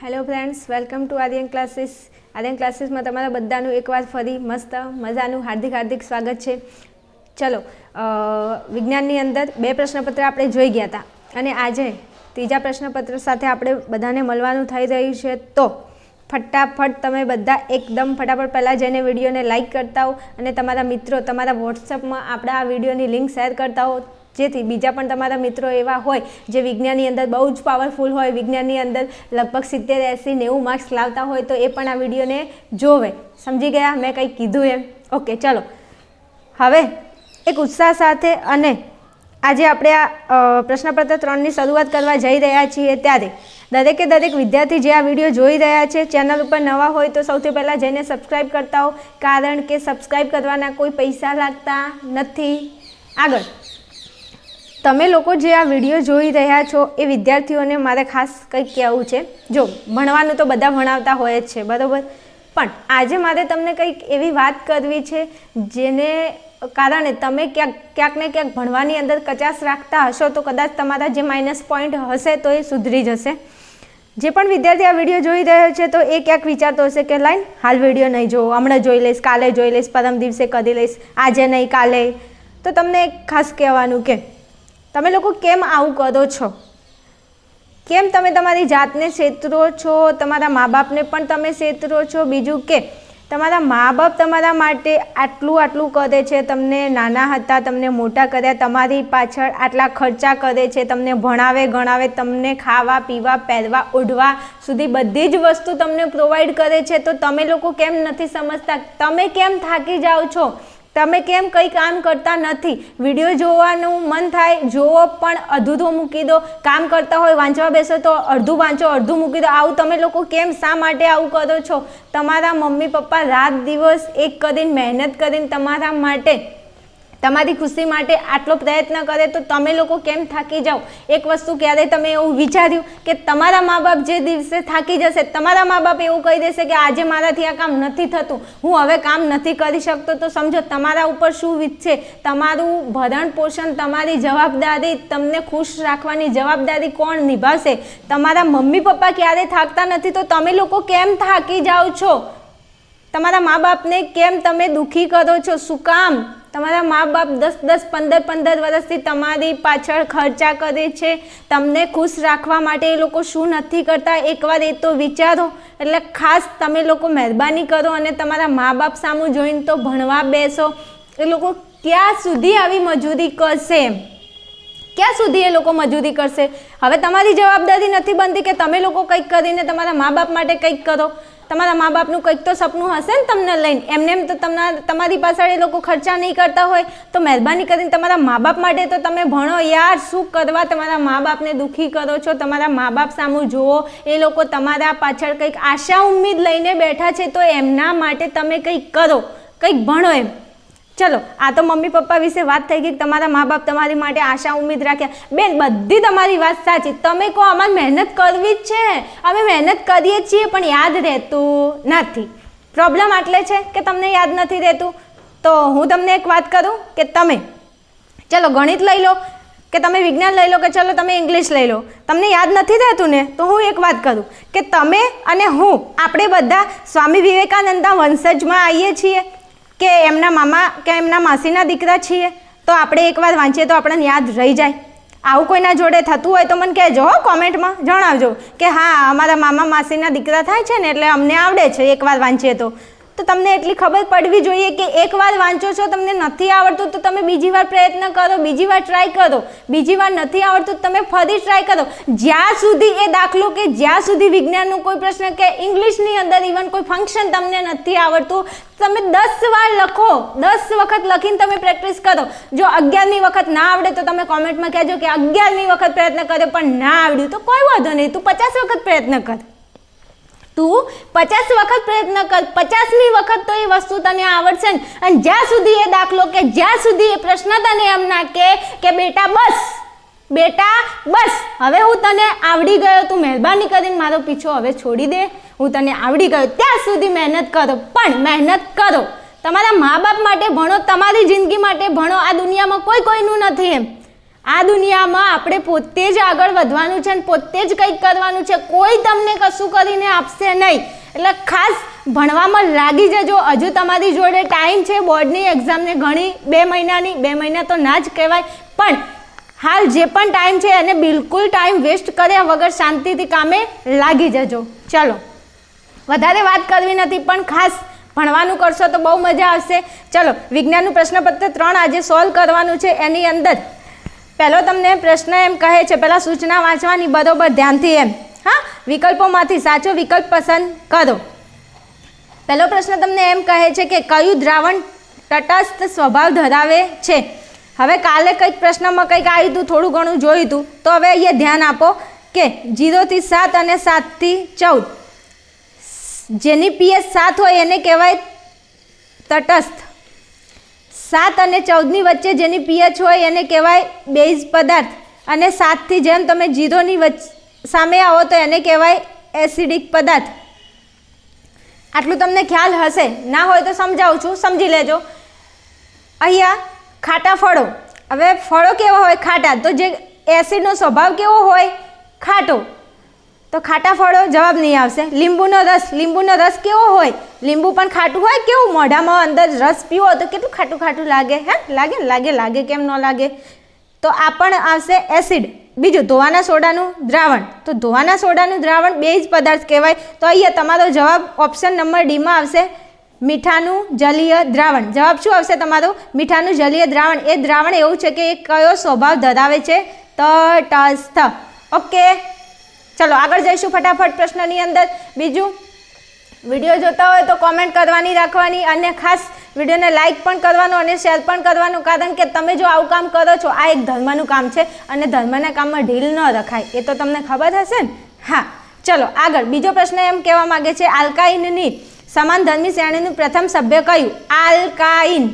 Hello friends welcome to Aryan classes Aryan ક્લાસીસમાં તમારા બધાનું એકવાર ફરી મસ્ત મજાનું હાર્દિક હાર્દિક સ્વાગત છે. ચલો વિજ્ઞાનની અંદર બે પ્રશ્નપત્ર આપણે જોઈ ગયા હતા અને આજે ત્રીજા પ્રશ્નપત્ર સાથે આપણે બધાને મળવાનું થઈ રહ્યું છે. તો ફટાફટ તમે બધા એકદમ ફટાફટ પહેલાં જઈને વિડીયોને લાઇક કરતા હો. અને તમારા મિત્રો તમારા વોટ્સઅપમાં આપણા આ વિડીયોની લિંક શેર કરતા હો. જેથી બીજા પણ તમારા મિત્રો એવા હોય જે વિજ્ઞાનની અંદર બહુ જ પાવરફુલ હોય, વિજ્ઞાનની અંદર લગભગ સિત્તેર, એંસી, નેવું માર્ક્સ લાવતા હોય તો એ પણ આ વિડીયોને જોવે. સમજી ગયા? મેં કંઈ કીધું એમ? ઓકે ચલો. હવે એક ઉત્સાહ સાથે અને આજે આપણે આ પ્રશ્નપત્ર ત્રણની શરૂઆત કરવા જઈ રહ્યા છીએ ત્યારે દરેકે દરેક વિદ્યાર્થી જે આ વીડિયો જોઈ રહ્યા છે, ચેનલ ઉપર નવા હોય તો સૌથી પહેલાં જઈને સબસ્ક્રાઈબ કરતા હો કારણ કે સબસ્ક્રાઈબ કરવાના કોઈ પૈસા લાગતા નથી. આગળ. તમે લોકો જે આ વીડિયો જોઈ રહ્યા છો એ વિદ્યાર્થીઓને મારે ખાસ કંઈક કહેવું છે. જો, ભણવાનું તો બધા ભણાવતા હોય જ છે, બરાબર? પણ આજે મારે તમને કંઈક એવી વાત કરવી છે જેને કારણે તમે ક્યાંક ક્યાંક ને ક્યાંક ભણવાની અંદર કચાશ રાખતા હશો તો કદાચ તમારા જે માઇનસ પોઈન્ટ હશે તો એ સુધરી જશે. જે પણ વિદ્યાર્થી આ વીડિયો જોઈ રહ્યો છે તો એ ક્યાંક વિચારતો હશે કે લાઈન, હાલ વીડિયો નહીં જોવો, હમણાં જોઈ લઈશ, કાલે જોઈ લઈશ, પરમ દિવસે કરી લઈશ, આજે નહીં, કાલે. તો તમને એક ખાસ કહેવાનું કે તમે લોકો કેમ આવું કરો છો? કેમ તમે તમારી જાતને છેતરો છો? તમારા મા બાપને પણ તમે છેતરો છો? બીજું કે તમારા મા બાપ તમારા માટે આટલું આટલું કરે છે, તમને નાના હતા, તમને મોટા કર્યા, તમારી પાછળ આટલા ખર્ચા કરે છે, તમને ભણાવે, ગણાવે, તમને ખાવા, પીવા, પહેરવા, ઓઢવા સુધી બધી જ વસ્તુ તમને પ્રોવાઈડ કરે છે, તો તમે લોકો કેમ નથી સમજતા? તમે કેમ થાકી જાઓ છો? તમે કેમ કંઈ કામ કરતા નથી? વીડિયો જોવાનું મન થાય જોવો પણ અધૂરો મૂકી દો. કામ કરતા હોય, વાંચવા બેસો તો અડધું વાંચો, અડધું મૂકી દો. આવું તમે લોકો કેમ શા માટે આવું કરો છો? તમારા મમ્મી પપ્પા રાત દિવસ એક કરીને મહેનત કરીને તમારા માટે તમારી ખુશી માટે આટલો પ્રયત્ન કરે તો તમે લોકો કેમ થાકી જાઓ? એક વસ્તુ ક્યારે તમે એવું વિચાર્યું કે તમારા મા બાપ જે દિવસે થાકી જશે, તમારા મા બાપ એવું કહી દેશે કે આજે મારાથી આ કામ નથી થતું, હું હવે કામ નથી કરી શકતો, તો સમજો તમારા ઉપર શું વીતશે તમારું ભરણ પોષણ, તમારી જવાબદારી તમને ખુશ રાખવાની જવાબદારી કોણ નિભાવશે? તમારા મમ્મી પપ્પા ક્યારે થાકતા નથી તો તમે લોકો કેમ થાકી જાઓ છો? તમારા મા બાપને કેમ તમે દુઃખી કરો છો? શું કામ? તમારા મા બાપ દસ દસ, પંદર પંદર વર્ષથી તમારી પાછળ ખર્ચા કરે છે. તમને ખુશ રાખવા માટે એ લોકો શું નથી કરતા? એકવાર એ તો વિચારો. એટલે ખાસ તમે લોકો મહેરબાની કરો અને તમારા મા બાપ સામું જોઈને તો ભણવા બેસો. એ લોકો ક્યાં સુધી આવી મજૂરી કરશે? ક્યાં સુધી એ લોકો મજૂરી કરશે? હવે તમારી જવાબદારી નથી બનતી કે તમે લોકો કંઈક કરીને તમારા મા બાપ માટે કંઈક કરો. તમારા મા બાપનું કંઈક તો સપનું હશે ને તમને લઈને? એમને એમ તો તમારા તમારી પાછળ એ લોકો ખર્ચા નહીં કરતા હોય. તો મહેરબાની કરીને તમારા મા બાપ માટે તો તમે ભણો યાર. શું કરવા તમારા મા બાપને દુઃખી કરો છો? તમારા મા બાપ સામું જુઓ. એ લોકો તમારા પાછળ કંઈક આશા ઉમ્મીદ લઈને બેઠા છે તો એમના માટે તમે કંઈક કરો. કંઈક ભણો એમ. ચલો, આ તો મમ્મી પપ્પા વિશે વાત થઈ ગઈ તમારા મા બાપ તમારી માટે આશા ઉમેદ રાખ્યા. બેન, બધી તમારી વાત સાચી. તમે કહો અમારે મહેનત કરવી જ છે. અમે મહેનત કરીએ છીએ, પણ યાદ રહેતું નથી. પ્રોબ્લેમ આટલે છે કે તમને યાદ નથી રહેતું. તો હું તમને એક વાત કરું કે તમે, ચલો, ગણિત લઈ લો, કે તમે વિજ્ઞાન લઈ લો, કે ચલો, તમે ઇંગ્લિશ લઈ લો. તમને યાદ નથી રહેતું ને, તો હું એક વાત કરું કે તમે અને હું, આપણે બધા સ્વામી વિવેકાનંદના વંશજમાં આવીએ છીએ. કે એમના મામા કે એમના માસીના દીકરા છીએ, તો આપણે એકવાર વાંચીએ તો આપણને યાદ રહી જાય. આવું કોઈના જોડે થતું હોય તો મને કહેજો હો, કોમેન્ટમાં જણાવજો કે હા, અમારા મામા માસીના દીકરા થાય છે ને એટલે અમને આવડે છે એકવાર વાંચીએ તો. તો તમને એટલી ખબર પડવી જોઈએ કે એકવાર વાંચો છો, તમને નથી આવડતું, તો તમે બીજી વાર પ્રયત્ન કરો, બીજી વાર ટ્રાય કરો. બીજી વાર નથી આવડતું તમે ફરી ટ્રાય કરો. જ્યાં સુધી એ દાખલો કે જ્યાં સુધી વિજ્ઞાનનો કોઈ પ્રશ્ન કે ઇંગ્લિશની અંદર ઇવન કોઈ ફંક્શન તમને નથી આવડતું, તમે દસ વાર લખો, દસ વખત લખીને તમે પ્રેક્ટિસ કરો. જો અગિયારમી વખત ના આવડે, તો તમે કોમેન્ટમાં કહેજો કે અગિયારમી વખત પ્રયત્ન કર્યો, પણ ના આવડ્યું, તો કોઈ વાંધો નહીં, તું પચાસ વખત પ્રયત્ન કર. તું પચાસ વખત પ્રયત્ન કર, પચાસમી વખત તો એ વસ્તુ તને આવડશે ને અને જ્યાં સુધી એ દાખલો કે જ્યાં સુધી એ પ્રશ્ન તને એમ ના કે કે બેટા બસ બેટા બસ, હવે હું તને આવડી ગયો, તું મહેરબાની કરીને મારો પીછો હવે છોડી દે. હું તને આવડી ગયો, ત્યાં સુધી મહેનત કરો, પણ મહેનત કરો. તમારા મા બાપ માટે ભણો, તમારી જિંદગી માટે ભણો, આ દુનિયામાં કોઈ કોઈનું નથી એમ. આ દુનિયામાં આપણે પોતે જ આગળ વધવાનું છે અને પોતે જ કંઈક કરવાનું છે. કોઈ તમને કશું કરીને આપશે નહીં. એટલે ખાસ ભણવામાં લાગી જજો. હજુ તમારી જોડે ટાઈમ છે. બોર્ડની એક્ઝામને ઘણી બે મહિનાની. બે મહિના તો ના જ કહેવાય. પણ હાલ જે પણ ટાઈમ છે એને બિલકુલ ટાઈમ વેસ્ટ કર્યા વગર શાંતિથી કામે લાગી જજો. ચલો. વધારે વાત કરવી નથી, પણ ખાસ ભણવાનું કરશો તો બહુ મજા આવશે. ચલો, વિજ્ઞાનનું પ્રશ્નપત્ર ત્રણ આજે સોલ્વ કરવાનું છે. એની અંદર પહેલો તમને પ્રશ્ન એમ કહે છે, પહેલાં સૂચના વાંચવાની બરોબર ધ્યાનથી એમ. હા, વિકલ્પોમાંથી સાચો વિકલ્પ પસંદ કરો. પહેલો પ્રશ્ન તમને એમ કહે છે કે, કયું દ્રાવણ તટસ્થ સ્વભાવ ધરાવે છે? હવે કાલે કંઈક પ્રશ્નમાં કંઈક આવ્યું હતું, થોડું ઘણું જોયું હતું. તો હવે અહીંયા ધ્યાન આપો કે જીરોથી સાત અને સાતથી ચૌદ. જેની પીએસ સાત હોય એને કહેવાય તટસ્થ. સાત અને ચૌદની વચ્ચે જેની પીએચ હોય એને કહેવાય બેઝ પદાર્થ. અને સાતથી જેમ તમે જીરોની વચ્ચે સામે આવો તો એને કહેવાય એસિડિક પદાર્થ. આટલું તમને ખ્યાલ હશે. ના હોય તો સમજાવું છું. સમજી લેજો. અહીંયા ખાટા ફળો. હવે ફળો કેવા હોય? ખાટા. તો જે એસિડનો સ્વભાવ કેવો હોય? ખાટો. તો ખાટા ફળો જવાબ નહીં આવશે. લીંબુનો રસ લીંબુનો રસ કેવો હોય? લીંબુ પણ ખાટું હોય કેવું? મોઢામાં અંદર રસ પીવો તો કેટલું ખાટું ખાટું લાગે, હે? લાગે લાગે લાગે કેમ ન લાગે? તો આ પણ આવશે એસિડ. બીજું, ધોવાના સોડાનું દ્રાવણ. તો ધોવાના સોડાનું દ્રાવણ બે જ પદાર્થ કહેવાય. તો અહીંયા તમારો જવાબ ઓપ્શન નંબર ડીમાં આવશે. મીઠાનું જલીય દ્રાવણ. જવાબ શું આવશે તમારો? મીઠાનું જલીય દ્રાવણ. એ દ્રાવણ એવું છે કે એ કયો સ્વભાવ ધરાવે છે? તટસ્થ. ઓકે? ચલો, આગળ જઈશું ફટાફટ પ્રશ્નની અંદર. બીજું, વીડિયો જોતા હોય તો કોમેન્ટ કરવાની રાખવાની અને ખાસ વિડીયોને લાઇક પણ કરવાનું અને શેર પણ કરવાનું, કારણ કે તમે જો આવું કામ કરો છો, આ એક ધર્મનું કામ છે અને ધર્મના કામમાં ઢીલ ન રખાય. એ તો તમને ખબર હશે ને? હા, ચલો, આગળ. બીજો પ્રશ્ન એમ કહેવા માંગે છે, આલ્કાઇનની સમાન ધર્મી શ્રેણીનું પ્રથમ સભ્ય કયું? આલ્કાઇન.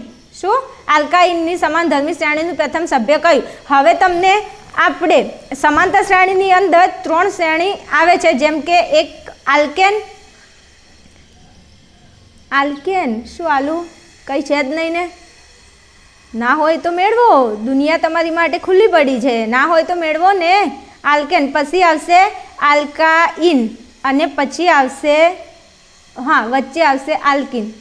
શું? આલ્કાઇનની સમાન ધર્મી શ્રેણીનું પ્રથમ સભ્ય કયું? હવે તમને આપણે સમાંતર શ્રેણીની અંદર ત્રણ શ્રેણી આવે છે, જેમ કે એક આલ્કેન. આલ્કેન શું આલુ? કંઈ છે જ નહીં ને? ના હોય તો મેળવો. દુનિયા તમારી માટે ખુલ્લી પડી છે. ના હોય તો મેળવો ને. આલ્કેન પછી આવશે આલ્કાઇન અને પછી આવશે, હા, વચ્ચે આવશે alkyne.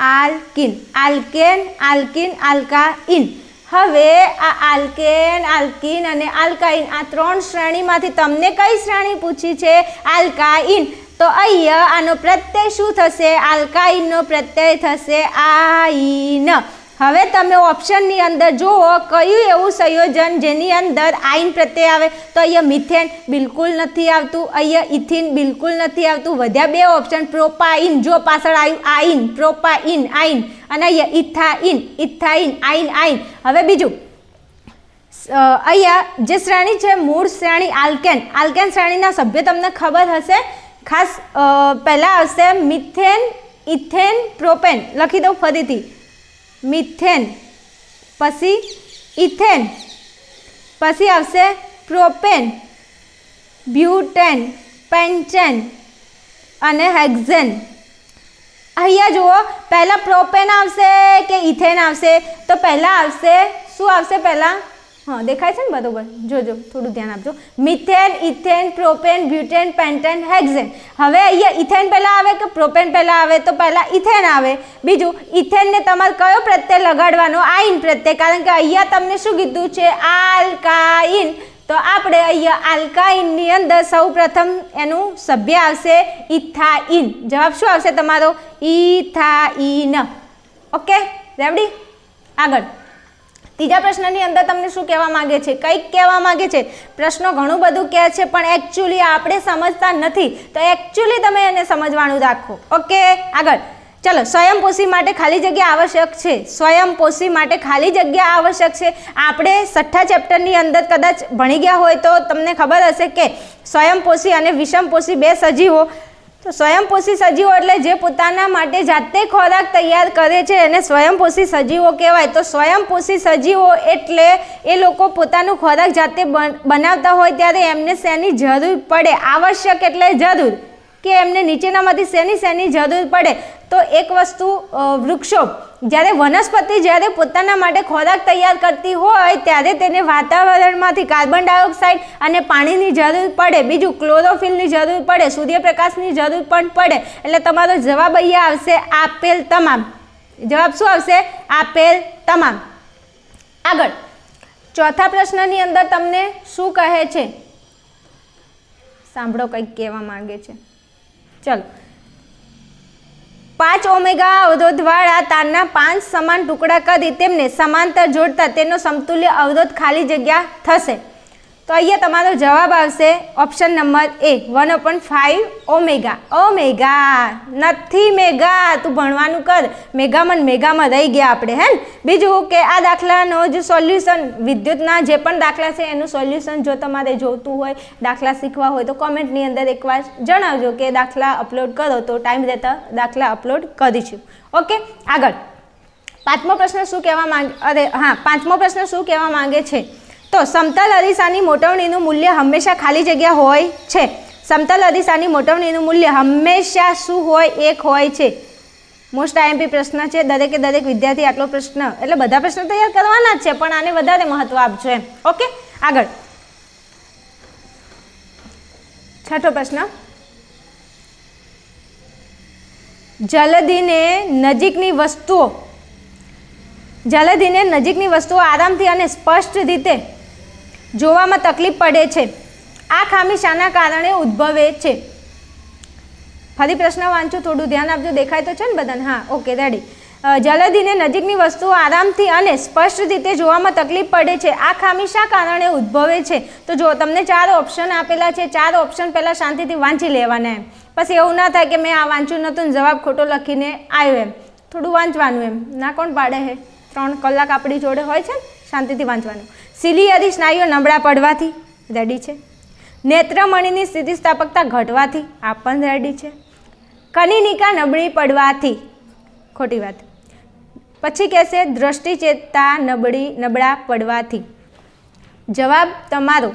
Alkyne. Alkene, alkyne, alkyne. હવે આ આલ્કેન, આલ્કિન અને આલ્કાઇન આ ત્રણ શ્રેણીમાંથી તમને કઈ શ્રેણી પૂછી છે? આલ્કાઇન. તો અહીંયા આનો પ્રત્યય શું થશે? આલ્કાઇનનો પ્રત્યય થશે આઈન હવે તમે ઓપ્શનની અંદર જુઓ કયું એવું સંયોજન જેની અંદર આઈન પ્રત્યે આવે. તો અહીંયા મિથેન બિલકુલ નથી આવતું, અહીંયા ઇથિન બિલકુલ નથી આવતું. વધ્યા બે ઓપ્શન, પ્રોપાઇન, જો પાછળ આવ્યું આઈન પ્રોપાઇન આઈન અને અહીંયા ઇથાઇન ઇથાઇન આઈન આઈન હવે બીજું અહીંયા જે શ્રેણી છે, મૂળ શ્રેણી આલ્કેન. આલ્કેન શ્રેણીના સભ્ય તમને ખબર હશે. ખાસ પહેલાં આવશે મિથેન, ઇથેન, પ્રોપેન. લખી દઉં ફરીથી. મિથેન. પછી ઇથેન. પછી આવશે પ્રોપેન. બ્યુટેન. પેન્ટેન અને હેક્ઝેન. અહીંયા જુઓ, પહેલાં પ્રોપેન આવશે કે ઇથેન આવશે? તો પહેલાં આવશે, શું આવશે પહેલાં? હા, દેખાય છે ને બરોબર? જોજો, થોડું ધ્યાન આપજો. Methane, ethane, propane, butane, pentane, hexane. હવે અહીંયા ઇથેન પહેલાં આવે કે પ્રોપેન પહેલાં આવે? તો પહેલાં ઇથેન આવે. બીજું, ઇથેનને તમારે કયો પ્રત્યય લગાડવાનો? આઈન પ્રત્યય. કારણ કે અહીંયા તમને શું કીધું છે? આલ્કાઇન. તો આપણે અહીંયા આલ્કાઇનની અંદર સૌ પ્રથમ એનું સભ્ય આવશે ઇથાઇન. જવાબ શું આવશે તમારો? ઇથાઇન. ઓકે? રેવડી આગળ. ત્રીજા પ્રશ્નની અંદર તમને શું કહેવા માંગે છે? કંઈક કહેવા માંગે છે? પ્રશ્નો ઘણું બધું કહે છે, પણ એકચ્યુઅલી આપણે સમજતા નથી. તો એકચ્યુઅલી તમે એને સમજવાનું રાખો. ઓકે આગળ. ચલો સ્વયંપોષી માટે ખાલી જગ્યા આવશ્યક છે. સ્વયંપોષી માટે ખાલી જગ્યા આવશ્યક છે. આપણે છઠ્ઠા ચેપ્ટરની અંદર કદાચ ભણી ગયા હોય તો તમને ખબર હશે કે સ્વયંપોષી અને વિષમપોષી બે સજીવો તો સ્વયંપોષી સજીવો એટલે જે પોતાના માટે જાતે ખોરાક તૈયાર કરે છે એને સ્વયંપોષી સજીવો કહેવાય. તો સ્વયંપોષી સજીવો એટલે એ લોકો પોતાનો ખોરાક જાતે બન- બનાવતા હોય ત્યારે એમને શેની જરૂર પડે? આવશ્યક એટલે જરૂર. કે એમને નીચેનામાંથી શેની શેની જરૂર પડે. તો એક વસ્તુ વૃક્ષો, જ્યારે વનસ્પતિ જ્યારે પોતાના માટે ખોરાક તૈયાર કરતી હોય, ત્યારે તેને વાતાવરણમાંથી કાર્બન ડાયોક્સાઇડ અને પાણીની જરૂર પડે. બીજું, ક્લોરોફિલની જરૂર પડે, સૂર્યપ્રકાશની જરૂર પણ પડે. એટલે તમારો જવાબ અહીંયા આવશે આપેલ તમામ. જવાબ શું આવશે? આપેલ તમામ. આગળ. ચોથા પ્રશ્નની અંદર તમને શું કહે છે? સાંભળો કંઈક કહેવા માંગે છે. ચલો. પાંચ ઓમેગા અવરોધવાળા તારના પાંચ સમાન ટુકડા કરી તેમને સમાંતર જોડતા તેનો સમતુલ્ય અવરોધ ખાલી જગ્યા થશે. તો અહીંયા તમારો જવાબ આવશે option number A one open five omega omega નથી મેગા તું ભણવાનું કર. મેગામાં મેગામાં રહી ગયા આપણે હે બીજું કે, આ દાખલાનો જે સોલ્યુશન વિદ્યુતના જે પણ દાખલા છે, એનું સોલ્યુશન જો તમારે જોતું હોય, દાખલા શીખવા હોય, તો કોમેન્ટની અંદર એકવાર જણાવજો કે દાખલા અપલોડ કરો તો ટાઈમ રહેતા દાખલા અપલોડ કરીશું. ઓકે આગળ. પાંચમો પ્રશ્ન શું કહેવા માંગે, અરે, હા, પાંચમો પ્રશ્ન શું કહેવા માંગે છે? તો સમતલ અરીસાની મોટવણીનું મૂલ્ય હંમેશા ખાલી જગ્યા હોય છે. સમતલ અરીસાની મોટવણીનું મૂલ્ય હંમેશા શું હોય? એક હોય છે. મોસ્ટ આઈએમપી પ્રશ્ન છે. દરેકે દરેક વિદ્યાર્થી આટલો પ્રશ્ન, એટલે બધા પ્રશ્નો તૈયાર કરવાના જ છે, પણ આને વધારે મહત્વ આપજો એમ. ઓકે આગળ. છઠ્ઠો પ્રશ્ન. જલદીને નજીકની વસ્તુઓ, જલદીને નજીકની વસ્તુઓ આરામથી અને સ્પષ્ટ રીતે જોવામાં તકલીફ પડે છે. આ ખામી શાના કારણે ઉદ્ભવે છે. ફરી પ્રશ્ન વાંચું, થોડું ધ્યાન આપજો. દેખાય તો છે ને બધાને? હા, ઓકે, રેડી. જલદીને નજીકની વસ્તુઓ આરામથી અને સ્પષ્ટ રીતે જોવામાં તકલીફ પડે છે. આ ખામી શા કારણે ઉદ્ભવે છે? તો જો, તમને ચાર ઓપ્શન આપેલા છે. ચાર ઓપ્શન પહેલાં શાંતિથી વાંચી લેવાના એમ. પછી એવું ના થાય કે મેં આ વાંચ્યું નહોતું જવાબ ખોટો લખીને આવ્યો એમ. થોડું વાંચવાનું એમ. ના કોણ પાડે હે? ત્રણ કલાક આપણી જોડે હોય છે શાંતિથી વાંચવાનું. સિલિયરી સ્નાયુઓ નબળા પડવાથી રેડી છે. નેત્રમણીની સ્થિતિસ્થાપકતા ઘટવાથી આ પણ રેડી છે. કનિનિકા નબળી પડવાથી, ખોટી વાત. પછી કહેશે દ્રષ્ટિચેતતા નબળી, નબળા પડવાથી. જવાબ તમારો,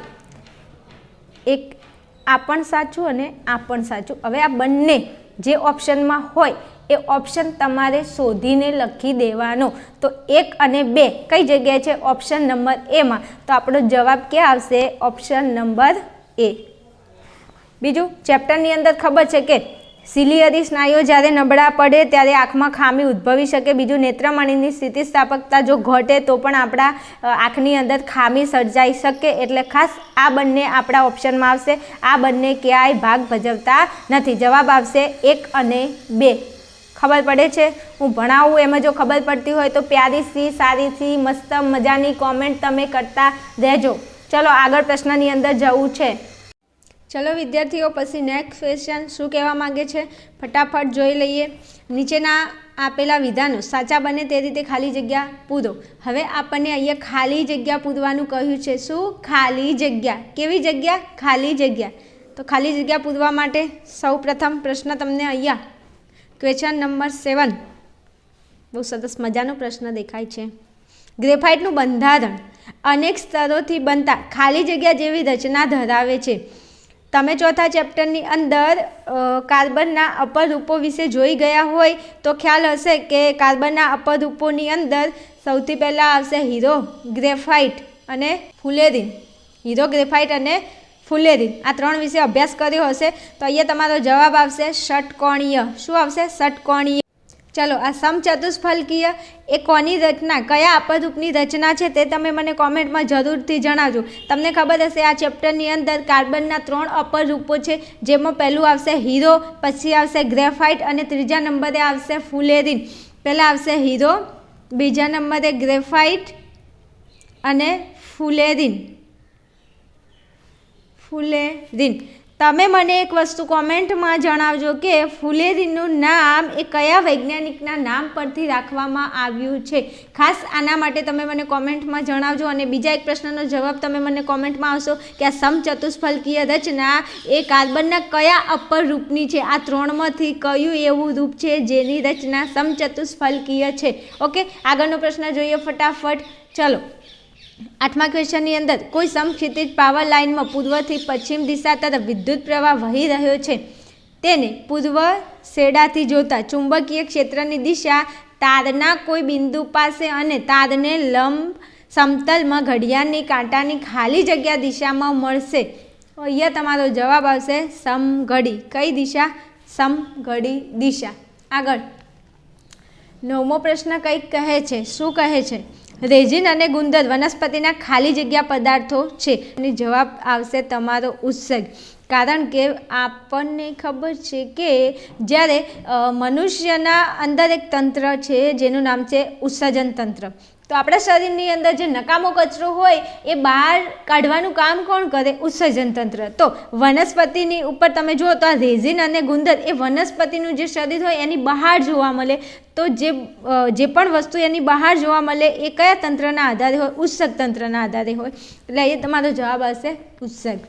એક આ પણ સાચું અને આ પણ સાચું. હવે આ બંને જે ઓપ્શનમાં હોય એ ઓપ્શન તમારે શોધીને લખી દેવાનો. તો એક અને બે કઈ જગ્યાએ છે? ઓપ્શન નંબર એમાં તો આપણો જવાબ ક્યાં આવશે? ઓપ્શન નંબર એ બીજું ચેપ્ટરની અંદર ખબર છે કે સિલિયરી સ્નાયુઓ જ્યારે નબળા પડે ત્યારે આંખમાં ખામી ઉદ્ભવી શકે. બીજું, નેત્રમણીની સ્થિતિસ્થાપકતા જો ઘટે તો પણ આપણા આંખની અંદર ખામી સર્જાઈ શકે. એટલે ખાસ આ બંને આપણા ઓપ્શનમાં આવશે. આ બંને ક્યાંય ભાગ ભજવતા નથી. જવાબ આવશે એક અને બે. ખબર પડે છે. હું ભણાવું એમાં જો ખબર પડતી હોય તો પ્યારી સી, સારી સી, મસ્ત, મજાની કોમેન્ટ તમે કરતા રહેજો. ચલો આગળ પ્રશ્નની અંદર જવું છે. ચલો વિદ્યાર્થીઓ, પછી નેક્સ્ટ ક્વેશ્ચન શું કહેવા માંગે છે? ફટાફટ જોઈ લઈએ. નીચેના આપેલા વિધાનો સાચા બને તે રીતે ખાલી જગ્યા પૂરો. હવે આપણને અહીંયા ખાલી જગ્યા પૂરવાનું કહ્યું છે. શું? ખાલી જગ્યા. કેવી જગ્યા? ખાલી જગ્યા. તો ખાલી જગ્યા પૂરવા માટે સૌ પ્રથમ પ્રશ્ન તમને અહીંયા ક્વેશ્ચન નંબર સેવન બહુ સરસ મજાનો પ્રશ્ન દેખાય છે. ગ્રેફાઇટનું બંધારણ અનેક સ્તરોથી બનતા ખાલી જગ્યા જેવી રચના ધરાવે છે. તમે ચોથા ચેપ્ટરની અંદર કાર્બનના અપરૂપો વિશે જોઈ ગયા હોય તો ખ્યાલ હશે કે કાર્બનના અપરૂપોની અંદર સૌથી પહેલાં આવશે હીરો ગ્રેફાઇટ અને ફુલેરિન. હીરો ગ્રેફાઇટ અને ફુલેરીન આ ત્રણ વિશે અભ્યાસ કર્યો હશે, તો અહીંયા તમારો જવાબ આવશે ષટકોણીય. શું આવશે? ષટકોણીય. ચલો, આ સમચતુષ્ફલકીય એ કોની રચના? કયા અપરૂપની રચના છે તે તમે મને કોમેન્ટમાં જરૂરથી જણાવજો. તમને ખબર હશે આ ચેપ્ટરની અંદર કાર્બનના ત્રણ અપરૂપો છે, જેમાં પહેલું આવશે હીરો, પછી આવશે ગ્રેફાઇટ અને ત્રીજા નંબરે આવશે ફુલેરીન. પહેલાં આવશે હીરો, બીજા નંબરે ગ્રેફાઇટ અને ફુલેરીન. ફુલેરીન તમે મને એક વસ્તુ કોમેન્ટમાં જણાવજો કે ફુલેરીનું નામ એ કયા વૈજ્ઞાનિકના નામ પરથી રાખવામાં આવ્યું છે? ખાસ આના માટે તમે મને કોમેન્ટમાં જણાવજો અને બીજા એક પ્રશ્નનો જવાબ તમે મને કોમેન્ટમાં આવશો કે આ સમચતુષ્ફલકીય રચના એ કાર્બનના કયા અપર રૂપની છે? આ ત્રણમાંથી કયું એવું રૂપ છે જેની રચના સમચતુષ્ફલકીય છે? ઓકે, આગળનો પ્રશ્ન જોઈએ ફટાફટ. ચલો. આઠમા ક્વેશ્ચનની અંદર કોઈ સમક્ષિતિજ પાવર લાઇનમાં પૂર્વથી પશ્ચિમ દિશા તરફ વિદ્યુત પ્રવાહ વહી રહ્યો છે. તેને પૂર્વ શેડાથી જોતા ચુંબકીય ક્ષેત્રની દિશા તારના કોઈ બિંદુ પાસે અને તારને લંબ સમતલમાં ઘડિયાળની કાંટાની ખાલી જગ્યા દિશામાં મળશે. અહીંયા તમારો જવાબ આવશે સમઘડી. કઈ દિશા? સમઘડી દિશા. આગળ. નવમો પ્રશ્ન કંઈક કહે છે. શું કહે છે? રેઝિન અને ગુંદર વનસ્પતિના ખાલી જગ્યા પદાર્થો છે. અને જવાબ આવશે તમારો ઉત્સર્ગ. કારણ કે આપણને ખબર છે કે જ્યારે મનુષ્યના અંદર એક તંત્ર છે, જેનું નામ છે ઉત્સર્જન તંત્ર. તો આપણા શરીરની અંદર જે નકામો કચરો હોય, એ બહાર કાઢવાનું કામ કોણ કરે? ઉત્સર્જન તંત્ર. તો વનસ્પતિની ઉપર તમે જુઓ તો આ રેઝિન અને ગુંદર, એ વનસ્પતિનું જે શરીર હોય એની બહાર જોવા મળે. તો જે જે પણ વસ્તુ એની બહાર જોવા મળે, એ કયા તંત્રના આધારે હોય? ઉત્સર્ગ તંત્રના આધારે હોય. એટલે એ તમારો જવાબ આવશે ઉત્સર્ગ.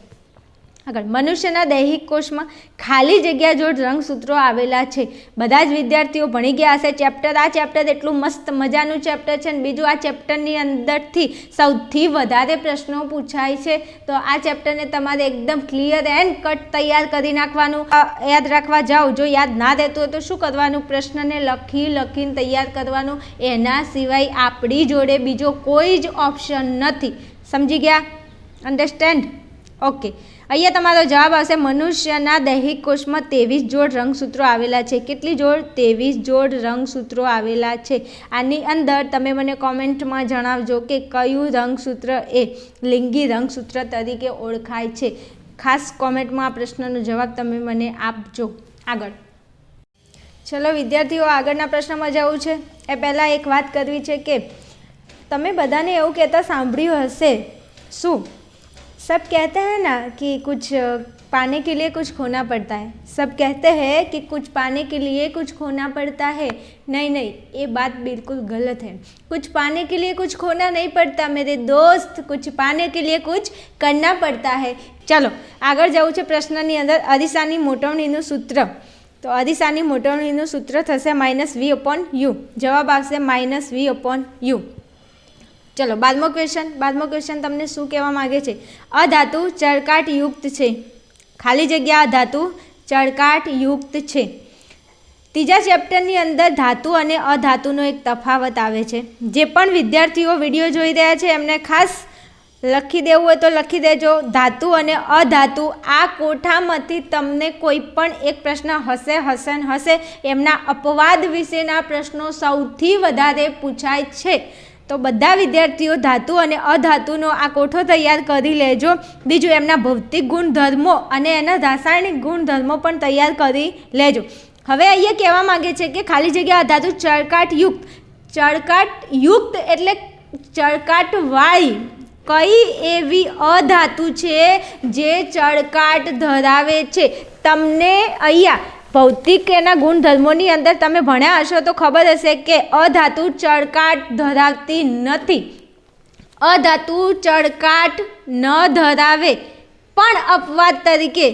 આગળ, મનુષ્યના દૈહિક કોષમાં ખાલી જગ્યા જોડ રંગસૂત્રો આવેલા છે. બધા જ વિદ્યાર્થીઓ ભણી ગયા હશે. ચેપ્ટર, આ ચેપ્ટર એટલું મસ્ત મજાનું ચેપ્ટર છે અને બીજું આ ચેપ્ટરની અંદરથી સૌથી વધારે પ્રશ્નો પૂછાય છે. તો આ ચેપ્ટરને તમારે એકદમ ક્લિયર એન્ડ કટ તૈયાર કરી નાખવાનું. યાદ રાખવા જાઓ. જો યાદ ના રહેતું હોય તો શું કરવાનું? પ્રશ્નને લખી લખીને તૈયાર કરવાનું. એના સિવાય આપણી જોડે બીજો કોઈ જ ઓપ્શન નથી. સમજી ગયા? અન્ડરસ્ટેન્ડ ઓકે અહીંયા તમારો જવાબ આવશે, મનુષ્યના દૈહિક કોષમાં ત્રેવીસ જોડ રંગસૂત્રો આવેલા છે. કેટલી જોડ? ત્રેવીસ જોડ રંગસૂત્રો આવેલા છે. આની અંદર તમે મને કોમેન્ટમાં જણાવજો કે કયું રંગસૂત્ર એ લિંગી રંગસૂત્ર તરીકે ઓળખાય છે. ખાસ કોમેન્ટમાં આ પ્રશ્નનો જવાબ તમે મને આપજો. આગળ. ચલો, વિદ્યાર્થીઓ, આગળના પ્રશ્નમાં જવું છે. એ પહેલાં એક વાત કરવી છે કે, તમે બધાને એવું કહેતા સાંભળ્યું હશે. શું? सब कहते हैं ना कि कुछ अ, पाने के लिए कुछ खोना पड़ता है सब कहते हैं कि कुछ पाने के लिए कुछ खोना पड़ता है नहीं नहीं ये बात बिल्कुल गलत है कुछ पाने के लिए कुछ खोना नहीं पड़ता मेरे दोस्त कुछ पाने के लिए कुछ करना पड़ता है ચાલો આગળ જવું છે પ્રશ્નની અંદર અરીસાની મોટવણીનું સૂત્ર તો અરીસાની મોટવણીનું સૂત્ર થશે માઇનસ વી અપોન યુ જવાબ આવશે માઇનસ વી અપોન યુ ચલો, બાદમો ક્વેશ્ચન બાદમો ક્વેશ્ચન તમને શું કહેવા માગે છે? અધાતુ ચળકાટ યુક્ત છે. ખાલી જગ્યા અધાતુ ચળકાટ યુક્ત છે. ત્રીજા ચેપ્ટરની અંદર ધાતુ અને અધાતુનો એક તફાવત આવે છે. જે પણ વિદ્યાર્થીઓ વીડિયો જોઈ રહ્યા છે, એમને ખાસ લખી દેવું હોય તો લખી દેજો. ધાતુ અને અધાતુ, આ કોઠામાંથી તમને કોઈ પણ એક પ્રશ્ન હશે હશે ને હશે, એમના અપવાદ વિશેના પ્રશ્નો સૌથી વધારે પૂછાય છે. તો બધા વિદ્યાર્થીઓ ધાતુ અને અધાતુનો આ કોઠો તૈયાર કરી લેજો. બીજું એમના ભૌતિક ગુણધર્મો અને એના રાસાયણિક ગુણધર્મો પણ તૈયાર કરી લેજો. હવે અહીંયા કહેવા માંગે છે કે ખાલી જગ્યા અધાતુ ચળકાટ યુક્ત ચળકાટ યુક્ત એટલે ચળકાટવાળી કઈ એવી અધાતુ છે જે ચળકાટ ધરાવે છે? તમને અહીંયા ભૌતિક એના ગુણધર્મોની અંદર તમે ભણ્યા હશો તો ખબર હશે કે અધાતુ ચળકાટ ધરાવતી નથી. અધાતુ ચળકાટ ન ધરાવે, પણ અપવાદ તરીકે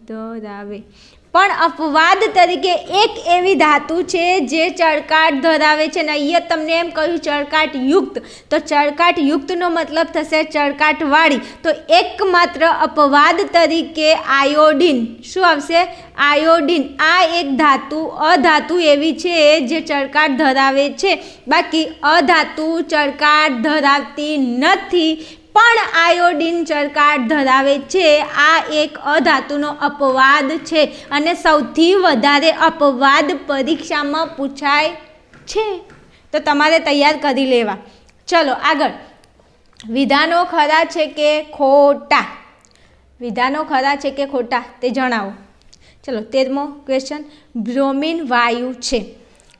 ધરાવે. પણ અપવાદ તરીકે એક એવી ધાતુ છે જે ચળકાટ ધરાવે છે. ને અહીંયા તમને એમ કહ્યું, ચળકાટ યુક્ત. તો ચળકાટ યુક્તનો મતલબ થશે ચળકાટવાળી. તો એકમાત્ર અપવાદ તરીકે આયોડિન. શું આવશે? આયોડિન. આ એક ધાતુ, અધાતુ એવી છે જે ચળકાટ ધરાવે છે. બાકી અધાતુ ચળકાટ ધરાવતી નથી. પણ આયોડિન ચરકાટ ધરાવે છે. આ એક અધાતુનો અપવાદ છે અને સૌથી વધારે અપવાદ પરીક્ષામાં પૂછાય છે. તો તમારે તૈયાર કરી લેવા. ચલો, આગળ. વિધાનો ખરા છે કે ખોટા? વિધાનો ખરા છે કે ખોટા? તે જણાવો. ચલો, તેરમો ક્વેશ્ચન બ્રોમિન વાયુ છે.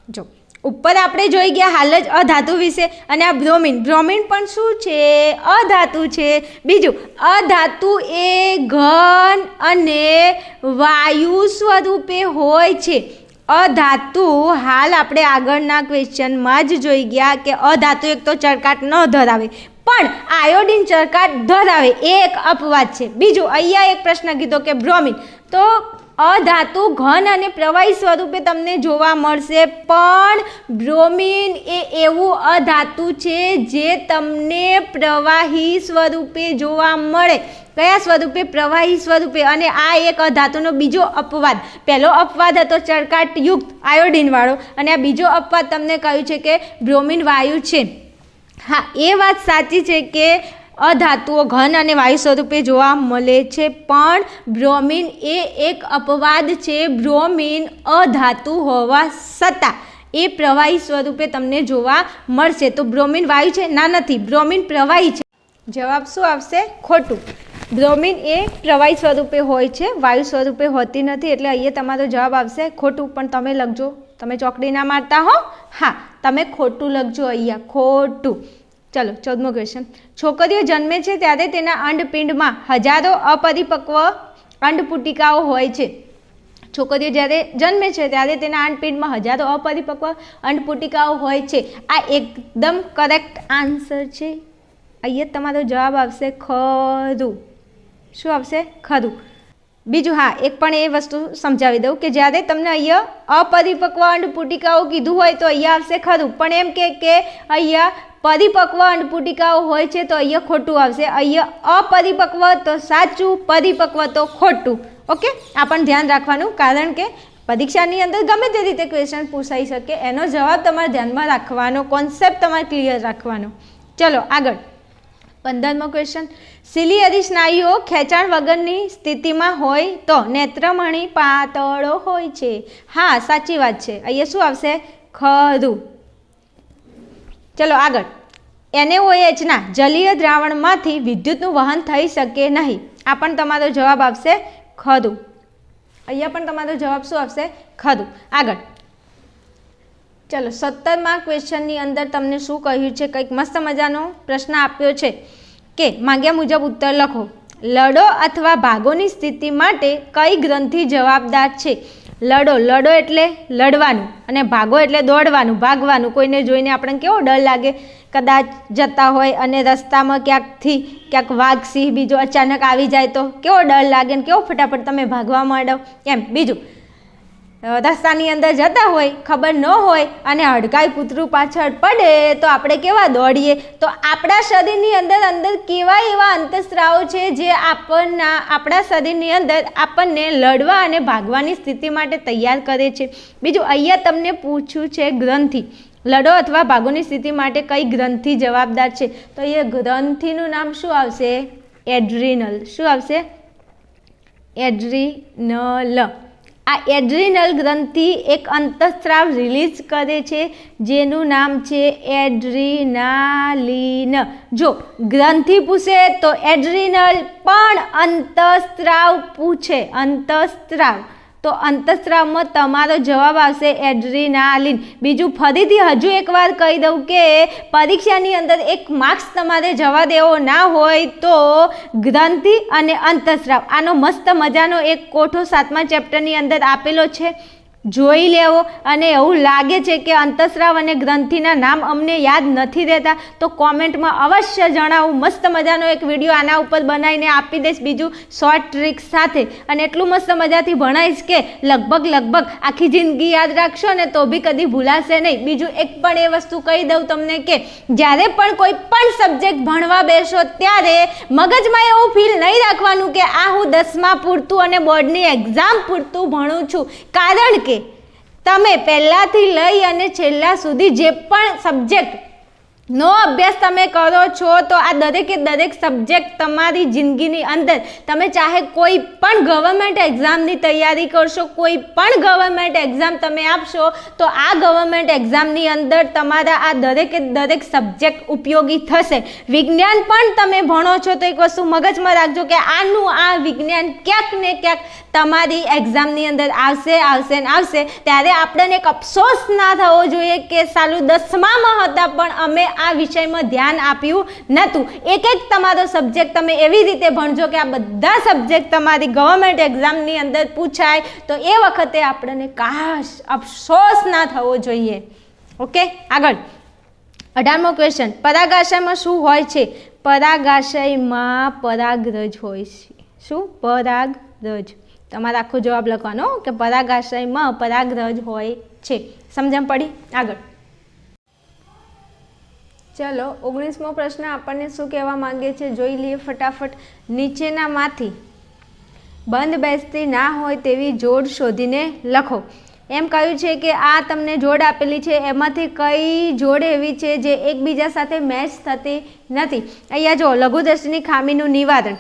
જો ઉપર આપણે જોઈ ગયા હાલ જ અધાતુ વિશે અને આ બ્રોમિન. બ્રોમિન પણ શું છે? અધાતુ છે. બીજું, અધાતુ એ ઘન અને વાયુ સ્વરૂપે હોય છે. અધાતુ હાલ આપણે આગળના ક્વેશ્ચનમાં જ જોઈ ગયા કે અધાતુ એક તો ચરકાટ ન ધરાવે, પણ આયોડિન ચરકાટ ધરાવે એ એક અપવાદ છે. બીજું, અહીંયા એક પ્રશ્ન કીધો કે બ્રોમિન. તો અધાતુ ઘન અને પ્રવાહી સ્વરૂપે તમને જોવા મળશે. પણ બ્રોમિન એ એવું અધાતુ છે જે તમને પ્રવાહી સ્વરૂપે જોવા મળે. કયા સ્વરૂપે? પ્રવાહી સ્વરૂપે. અને આ એક અધાતુનો બીજો અપવાદ. પહેલો અપવાદ હતો ચળકાટયુક્ત આયોડિનવાળો. અને આ બીજો અપવાદ તમને કહ્યું છે કે બ્રોમિન વાયુ છે. હા, એ વાત સાચી છે કે અધાતુઓ ઘન અને વાયુ સ્વરૂપે જોવા મળે છે. પણ બ્રોમિન એ એક અપવાદ છે. બ્રોમિન અધાતુ હોવા છતાં એ પ્રવાહી સ્વરૂપે તમને જોવા મળશે. તો બ્રોમિન વાયુ છે? ના, નથી. બ્રોમિન પ્રવાહી છે. જવાબ શું આવશે? ખોટું. બ્રોમિન એ પ્રવાહી સ્વરૂપે હોય છે. વાયુ સ્વરૂપે હોતી નથી. એટલે અહીંયા તમારો જવાબ આવશે ખોટું. પણ તમે લખજો. તમે ચોકડી ના મારતા હો? હા, તમે ખોટું લખજો અહીંયા. ખોટું. ચલો, ચૌદમો ક્વેશ્ચન. છોકરીઓ જન્મે છે ત્યારે તેના અંડપિંડમાં હજારો અપરિપક્વ અંડપુટિકાઓ હોય છે. છોકરીઓ જ્યારે જન્મે છે ત્યારે તેના અંડપિંડમાં હજારો અપરિપક્વ અંડપુટિકાઓ હોય છે. આ એકદમ કરેક્ટ આન્સર છે. અહીંયા તમારો જવાબ આવશે ખરું. શું આવશે? ખરું. બીજું હા, એક પણ એ વસ્તુ સમજાવી દઉં કે જ્યારે તમને અહીંયા અપરિપક્વ અંડપુટિકાઓ કીધું હોય તો અહીંયા આવશે ખરું. પણ એમ કે કે અહીંયા પરિપક્વ અંડપુટિકાઓ હોય છે તો અહીંયા ખોટું આવશે. અહીંયા અપરિપક્વ તો સાચું, પરિપક્વ તો ખોટું. ઓકે? આ પણ ધ્યાન રાખવાનું કારણ કે પરીક્ષાની અંદર ગમે તે રીતે ક્વેશ્ચન પૂછાઈ શકે. એનો જવાબ તમારે ધ્યાનમાં રાખવાનો કોન્સેપ્ટ તમારે ક્લિયર રાખવાનો. ચલો આગળ. પંદરમો ક્વેશ્ચન સિલિયરી સ્નાયુઓ ખેંચાણ વગરની સ્થિતિમાં હોય તો નેત્રમણી પાતળો હોય છે. હા, સાચી વાત છે. અહીંયા શું આવશે? ખરું. ચલો આગળ. એનએઓએચના જલીય દ્રાવણમાંથી વિદ્યુતનું વહન થઈ શકે નહીં. આ પણ તમારો જવાબ આવશે ખરું. અહીંયા પણ તમારો જવાબ શું આવશે? ખરું. આગળ. ચલો, સત્તરમાં ક્વેશ્ચનની અંદર તમને શું કહ્યું છે? કંઈક મસ્ત મજાનો પ્રશ્ન આપ્યો છે કે માંગ્યા મુજબ ઉત્તર લખો. લડો અથવા ભાગોની સ્થિતિ માટે કઈ ગ્રંથિ જવાબદાર છે? લડો લડો એટલે લડવાનું અને ભાગો એટલે દોડવાનું, ભાગવાનું. કોઈને જોઈને આપણને કેવો ડર લાગે? કદાચ જતા હોય અને રસ્તામાં ક્યાંકથી ક્યાંક વાઘ, સિંહ બીજો અચાનક આવી જાય તો કેવો ડર લાગે ને કેવો ફટાફટ તમે ભાગવા માંડો? એમ, બીજું. રસ્તાની અંદર જતા હોય, ખબર ન હોય અને હડકાઈ કૂતરું પાછળ પડે તો આપણે કેવા દોડીએ? તો આપણા શરીરની અંદર અંદર કેવા એવા અંતસ્ત્રાવો છે જે આપણના, આપણા શરીરની અંદર આપણને લડવા અને ભાગવાની સ્થિતિ માટે તૈયાર કરે છે? બીજું, અહીંયા તમને પૂછ્યું છે ગ્રંથિ. લડો અથવા ભાગોની સ્થિતિ માટે કઈ ગ્રંથિ જવાબદાર છે? તો એ ગ્રંથિનું નામ શું આવશે? એડ્રિનલ. શું આવશે? એડ્રિનલ. આ એડ્રિનલ ગ્રંથિ એક અંતઃસ્ત્રાવ રિલીઝ કરે છે, જેનું નામ છે એડ્રિનાલિન. જો ગ્રંથિ પૂછે તો એડ્રિનલ પણ અંતઃસ્ત્રાવ પૂછે. અંતઃસ્ત્રાવ. તો અંતસ્ત્રાવમાં તમારો જવાબ આવશે એડ્રીનાલિન. બીજું ફરીથી હજુ એકવાર કહી દઉં કે પરીક્ષાની અંદર એક માર્ક્સ તમારે જવા દેવો ના હોય તો ગ્રંથિ અને અંતસ્ત્રાવ. આનો મસ્ત મજાનો એક કોઠો સાતમા ચેપ્ટરની અંદર આપેલો છે. જોઈ લેવો. અને એવું લાગે છે કે અંતસ્રાવ અને ગ્રંથિના નામ અમને યાદ નથી રહેતા, તો કોમેન્ટમાં અવશ્ય જણાવું. મસ્ત મજાનો એક વીડિયો આના ઉપર બનાવીને આપી દઈશ બીજું શોર્ટ ટ્રિક સાથે. અને એટલું મસ્ત મજાથી ભણાવીશ કે લગભગ લગભગ આખી જિંદગી યાદ રાખશો ને તો બી કદી ભૂલાશે નહીં. બીજું એક પણ એ વસ્તુ કહી દઉં તમને કે જ્યારે પણ કોઈ પણ સબ્જેક્ટ ભણવા બેસો ત્યારે મગજમાં એવું ફીલ નહીં રાખવાનું કે આ હું દસમા પૂરતું અને બોર્ડની એક્ઝામ પૂરતું ભણું છું. કારણ કે તમે પહેલાંથી લઈ અને છેલ્લા સુધી જે પણ સબ્જેક્ટ નો અભ્યાસ તમે કરો છો તો આ દરેકે દરેક સબ્જેક્ટ તમારી જિંદગીની અંદર. તમે ચાહે કોઈ પણ ગવર્મેન્ટ એક્ઝામની તૈયારી કરશો, કોઈ પણ ગવર્મેન્ટ એક્ઝામ તમે આપશો, તો આ ગવર્મેન્ટ એક્ઝામની અંદર તમારા આ દરેકે દરેક સબ્જેક્ટ ઉપયોગી થશે. વિજ્ઞાન પણ તમે ભણો છો તો એક વસ્તુ મગજમાં રાખજો કે આનું આ વિજ્ઞાન ક્યાંક ને ક્યાંક તમારી એક્ઝામની અંદર આવશે આવશે ને આવશે. ત્યારે આપણને એક અફસોસ ના થવો જોઈએ કે સાલું દસમામાં હતા પણ અમે આ વિષયમાં ધ્યાન આપ્યું નહોતું. એક એક તમારો સબ્જેક્ટ તમે એવી રીતે ભણજો કે આ બધા સબ્જેક્ટ તમારી ગવર્મેન્ટ એક્ઝામની અંદર પૂછાય, તો એ વખતે આપણને કાશ અફસોસ ના થવો જોઈએ. ઓકે આગળ. અઢારમો ક્વેશ્ચન પરાગાશયમાં શું હોય છે? પરાગાશયમાં પરાગરજ હોય છે. શું? પરાગરજ. તમારે આખો જવાબ લખવાનો કે પરાગાશયમાં પરાગરજ હોય છે. સમજણ પડી? આગળ. ચલો, ઓગણીસમો પ્રશ્ન આપણને શું કહેવા માંગે છે? જોઈ લઈએ ફટાફટ. નીચેનામાંથી બંધ બેસતી ના હોય તેવી જોડ શોધીને લખો. એમ કહ્યું છે કે આ તમને જોડ આપેલી છે. એમાંથી કઈ જોડ એવી છે જે એકબીજા સાથે મેચ થતી નથી? અહીંયા જો લઘુદ્રષ્ટિની ખામીનું નિવારણ.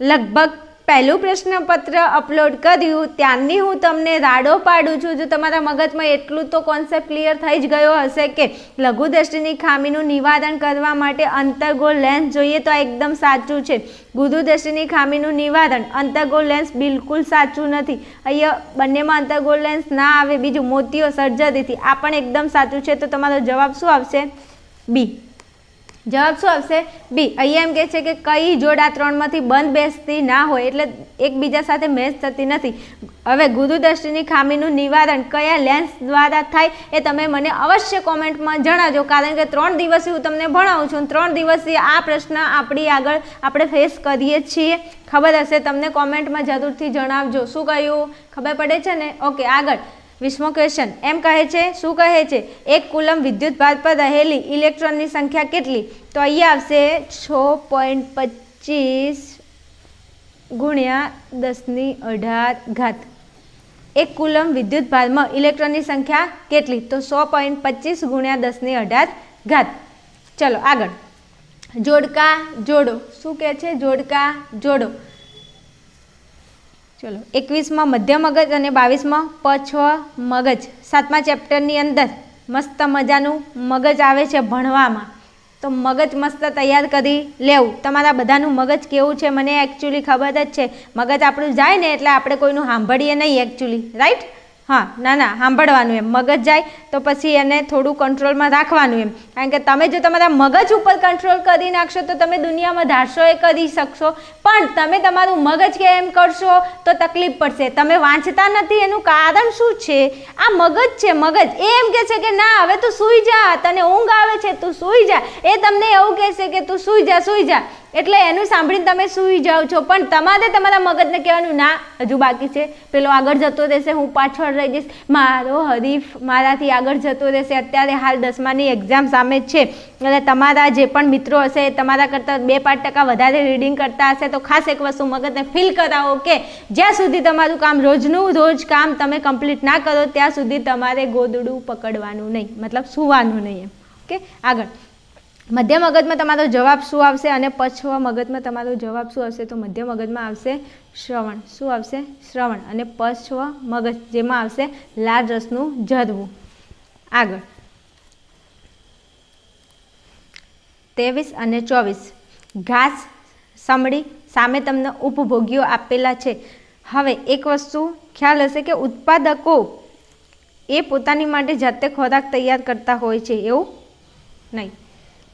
લગભગ પહેલું પ્રશ્નપત્ર અપલોડ કર્યું. ત્યારની હું તમને રાડો પાડું છું. જો તમારા મગજમાં એટલું તો કોન્સેપ્ટ ક્લિયર થઈ જ ગયો હશે કે લઘુદ્રષ્ટિની ખામીનું નિવારણ કરવા માટે અંતર્ગોળ લેન્સ જોઈએ તો આ એકદમ સાચું છે. ગુરુદ્રષ્ટિની ખામીનું નિવારણ અંતર્ગોળ લેન્સ બિલકુલ સાચું નથી. અહીંયા બંનેમાં અંતર્ગોળ લેન્સ ના આવે, બીજું મોતીઓ સર્જરીથી. આ પણ એકદમ સાચું છે. તો તમારો જવાબ શું આવશે? બી. જવાબ શું આવશે? બી. અહીંયા એમ કહે છે કે કઈ જોડ ત્રણમાંથી બંધ બેસતી ના હોય એટલે એકબીજા સાથે મેચ થતી નથી. હવે ગુરુદ્રષ્ટિની ખામીનું નિવારણ કયા લેન્સ દ્વારા થાય એ તમે મને અવશ્ય કોમેન્ટમાં જણાવજો. કારણ કે ત્રણ દિવસથી હું તમને ભણાવું છું. ત્રણ દિવસથી આ પ્રશ્ન આપણી આગળ આપણે ફેસ કરીએ છીએ. ખબર હશે, તમને કોમેન્ટમાં જરૂરથી જણાવજો. શું કહ્યું? ખબર પડે છે ને? ઓકે, આગળ. વીસમો ક્વેશ્ચન. એમ કહે છે, શું કહે છે? એક કુલમ વિદ્યુત ભાર પર રહેલી ઇલેક્ટ્રોનની સંખ્યા કેટલી? તો અહીંયા આવશે છ પોઈન્ટ પચીસ ગુણ્યા દસની અઢાર ઘાત. એક કુલમ વિદ્યુત ભારમાં ઇલેક્ટ્રોનની સંખ્યા કેટલી? તો સો પોઈન્ટ પચીસ ગુણ્યા દસની અઢાર ઘાત. ચલો આગળ. જોડકા જોડો. શું કહે છે? જોડકા જોડો. ચલો, એકવીસમાં મધ્ય મગજ અને બાવીસમાં પછ મગજ. સાતમા ચેપ્ટરની અંદર મસ્ત મજાનું મગજ આવે છે ભણવામાં. તો મગજ મસ્ત તૈયાર કરી લેવું. તમારા બધાનું મગજ કેવું છે મને એકચ્યુઅલી ખબર જ છે. મગજ આપણું જાય ને એટલે આપણે કોઈનું સાંભળીએ નહીં એકચ્યુઅલી રાઈટ હા, ના ના, સાંભળવાનું એમ. મગજ જાય તો પછી એને થોડું કંટ્રોલમાં રાખવાનું એમ. કારણ કે તમે જો તમારા મગજ ઉપર કંટ્રોલ કરી નાખશો તો તમે દુનિયામાં ધારશો એ કરી શકશો. પણ તમે તમારું મગજ કે એમ કરશો તો તકલીફ પડશે. તમે વાંચતા નથી, એનું કારણ શું છે? આ મગજ છે, મગજ. એ એમ કહે છે કે ના, હવે તું સૂઈ જા. તને ઊંઘ આવે છે, તું સૂઈ જા. એ તમને એવું કહેશે કે તું સૂઈ જા સૂઈ જા. એટલે એનું સાંભળીને તમે સૂઈ જાઓ છો. પણ તમારે તમારા મગજને કહેવાનું, ના, હજુ બાકી છે. પેલો આગળ જતો રહેશે, હું પાછળ રહી જઈશ. મારો હરીફ મારાથી આગળ જતો રહેશે. અત્યારે હાલ દસમાની એક્ઝામ સામે છે. એટલે તમારા જે પણ મિત્રો હશે તમારા કરતાં બે પાંચ ટકા વધારે રીડિંગ કરતા હશે. તો ખાસ એક વસ્તુ મગજને ફીલ કરાવો કે જ્યાં સુધી તમારું કામ રોજનું રોજ કામ તમે કમ્પ્લીટ ના કરો, ત્યાં સુધી તમારે ગોદડું પકડવાનું નહીં. મતલબ સુવાનું નહીં એમ. ઓકે? આગળ. મધ્ય મગજમાં તમારો જવાબ શું આવશે અને પછવ મગજમાં તમારો જવાબ શું આવશે? તો મધ્ય મગજમાં આવશે શ્રવણ. શું આવશે? શ્રવણ. અને પછવ મગજ જેમાં આવશે લાળ રસનું ઝરવું આગળ. ત્રેવીસ અને ચોવીસ. ઘાસ સમડી સામે તમને ઉપભોગીઓ આપેલા છે. હવે એક વસ્તુ ખ્યાલ હશે કે ઉત્પાદકો એ પોતાની માટે જાતે ખોરાક તૈયાર કરતા હોય છે. એવું નહીં.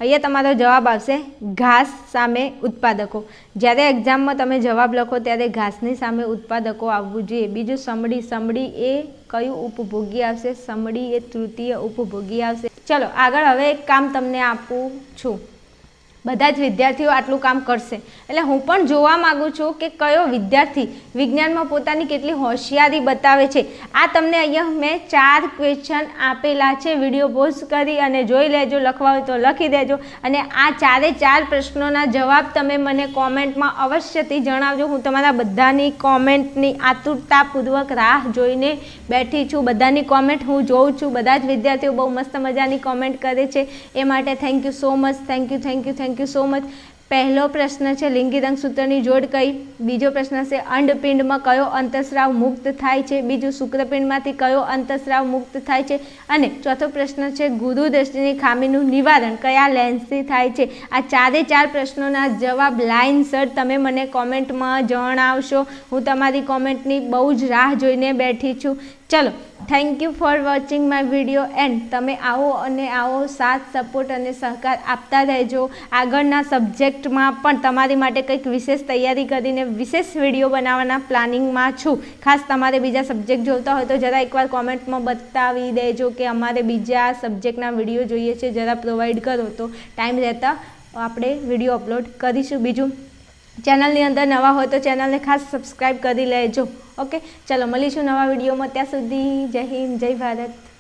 અહીંયા તમારો જવાબ આવશે ઘાસ સામે ઉત્પાદકો. જ્યારે એક્ઝામમાં તમે જવાબ લખો ત્યારે ઘાસની સામે ઉત્પાદકો આવવું જોઈએ. બીજું સમડી સમડી એ કયું ઉપભોગી આવશે? સમડી એ તૃતીય ઉપભોગી આવશે. ચલો, આગળ હવે એક કામ તમને આપું છું. બધા જ વિદ્યાર્થીઓ આટલું કામ કરશે. એટલે હું પણ જોવા માગું છું કે કયો વિદ્યાર્થી વિજ્ઞાનમાં પોતાની કેટલી હોશિયારી બતાવે છે. આ તમને અહીંયા મેં ચાર ક્વેશ્ચન આપેલા છે. વીડિયો પોઝ કરી અને જોઈ લેજો, લખવા હોય તો લખી દેજો. અને આ ચારે ચાર પ્રશ્નોના જવાબ તમે મને કોમેન્ટમાં અવશ્યથી જણાવજો. હું તમારા બધાની કોમેન્ટની આતુરતાપૂર્વક રાહ જોઈને બેઠી છું. બધાની કોમેન્ટ હું જોઉં છું. બધા જ વિદ્યાર્થીઓ બહુ મસ્ત મજાની કોમેન્ટ કરે છે. એ માટે thank you so much thank you thank you thank you so much પહેલો પ્રશ્ન છે લિંગી રંગસૂત્રની જોડ કઈ? બીજો પ્રશ્ન છે, અંડપિંડમાં કયો અંતસ્રાવ મુક્ત થાય છે? બીજું, શુક્રપિંડમાંથી કયો અંતસ્રાવ મુક્ત થાય છે? અને ચોથો પ્રશ્ન છે, ગુરુ દ્રષ્ટિની ખામીનું નિવારણ કયા લેન્સથી થાય છે? આ ચારે ચાર પ્રશ્નોના જવાબ લાઇનસર તમે મને કોમેન્ટમાં જણાવશો. હું તમારી કોમેન્ટની બહુ જ રાહ જોઈને બેઠી છું. ચલો thank you for watching my video and તમે આવો અને આવો, સાથ સપોર્ટ અને સહકાર આપતા રહેજો. આગળના સબ્જેક્ટમાં પણ તમારી માટે કંઈક વિશેષ તૈયારી કરીને વિશેષ વીડિયો બનાવવાના પ્લાનિંગમાં છું. ખાસ તમારે બીજા સબ્જેક્ટ જોતા હોય તો જરા એકવાર કોમેન્ટમાં બતાવી દેજો કે અમારે બીજા સબ્જેક્ટના વીડિયો જોઈએ છે, જરા પ્રોવાઈડ કરો તો. ટાઈમ રહેતા આપણે વીડિયો અપલોડ કરીશું. બીજું ચેનલની અંદર નવા હોય તો ચેનલને ખાસ સબસ્ક્રાઈબ કરી લેજો. ઓકે? ચલો, મળીશું નવા વિડીયોમાં. ત્યાં સુધી જય હિન્દ, જય ભારત.